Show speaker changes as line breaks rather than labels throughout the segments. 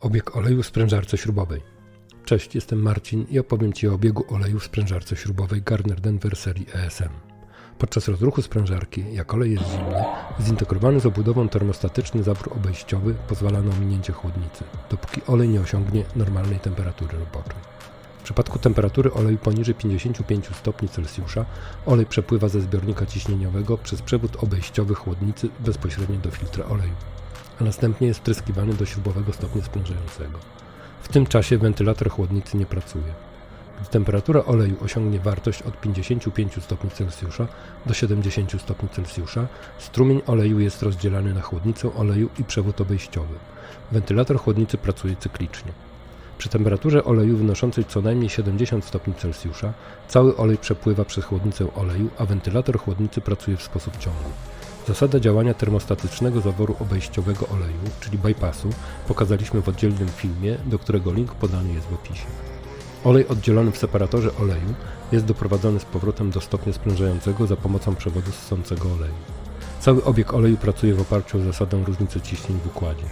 Obieg oleju w sprężarce śrubowej. Cześć, jestem Marcin i opowiem Ci o obiegu oleju w sprężarce śrubowej Gardner Denver serii ESM. Podczas rozruchu sprężarki, jak olej jest zimny, zintegrowany z obudową termostatyczny zawór obejściowy pozwala na ominięcie chłodnicy, dopóki olej nie osiągnie normalnej temperatury roboczej. W przypadku temperatury oleju poniżej 55 stopni Celsjusza olej przepływa ze zbiornika ciśnieniowego przez przewód obejściowy chłodnicy bezpośrednio do filtra oleju a następnie jest wtryskiwany do śrubowego stopnia sprężającego. W tym czasie wentylator chłodnicy nie pracuje. Gdy temperatura oleju osiągnie wartość od 55 stopni Celsjusza do 70 stopni Celsjusza, strumień oleju jest rozdzielany na chłodnicę oleju i przewód obejściowy. Wentylator chłodnicy pracuje cyklicznie. Przy temperaturze oleju wynoszącej co najmniej 70 stopni Celsjusza, cały olej przepływa przez chłodnicę oleju, a wentylator chłodnicy pracuje w sposób ciągły. Zasada działania termostatycznego zaworu obejściowego oleju, czyli bypassu, pokazaliśmy w oddzielnym filmie, do którego link podany jest w opisie. Olej oddzielony w separatorze oleju jest doprowadzony z powrotem do stopnia sprężającego za pomocą przewodu ssącego oleju. Cały obieg oleju pracuje w oparciu o zasadę różnicy ciśnień w układzie.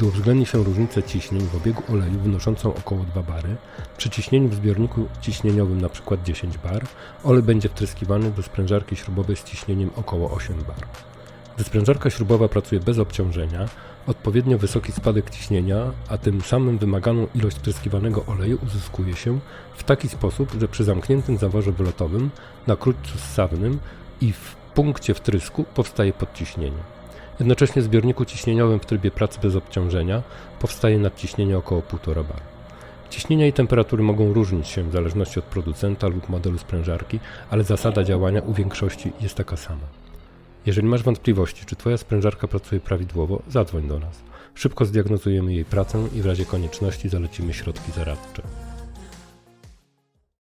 Gdy uwzględni się różnicę ciśnień w obiegu oleju wynoszącą około 2 bary, przy ciśnieniu w zbiorniku ciśnieniowym np. 10 bar, olej będzie wtryskiwany do sprężarki śrubowej z ciśnieniem około 8 bar. Gdy sprężarka śrubowa pracuje bez obciążenia, odpowiednio wysoki spadek ciśnienia, a tym samym wymaganą ilość wtryskiwanego oleju uzyskuje się w taki sposób, że przy zamkniętym zaworze wylotowym, na krótcu ssawnym i w punkcie wtrysku powstaje podciśnienie. Jednocześnie w zbiorniku ciśnieniowym w trybie pracy bez obciążenia powstaje nadciśnienie około 1,5 bar. Ciśnienia i temperatury mogą różnić się w zależności od producenta lub modelu sprężarki, ale zasada działania u większości jest taka sama. Jeżeli masz wątpliwości, czy Twoja sprężarka pracuje prawidłowo, zadzwoń do nas. Szybko zdiagnozujemy jej pracę i w razie konieczności zalecimy środki zaradcze.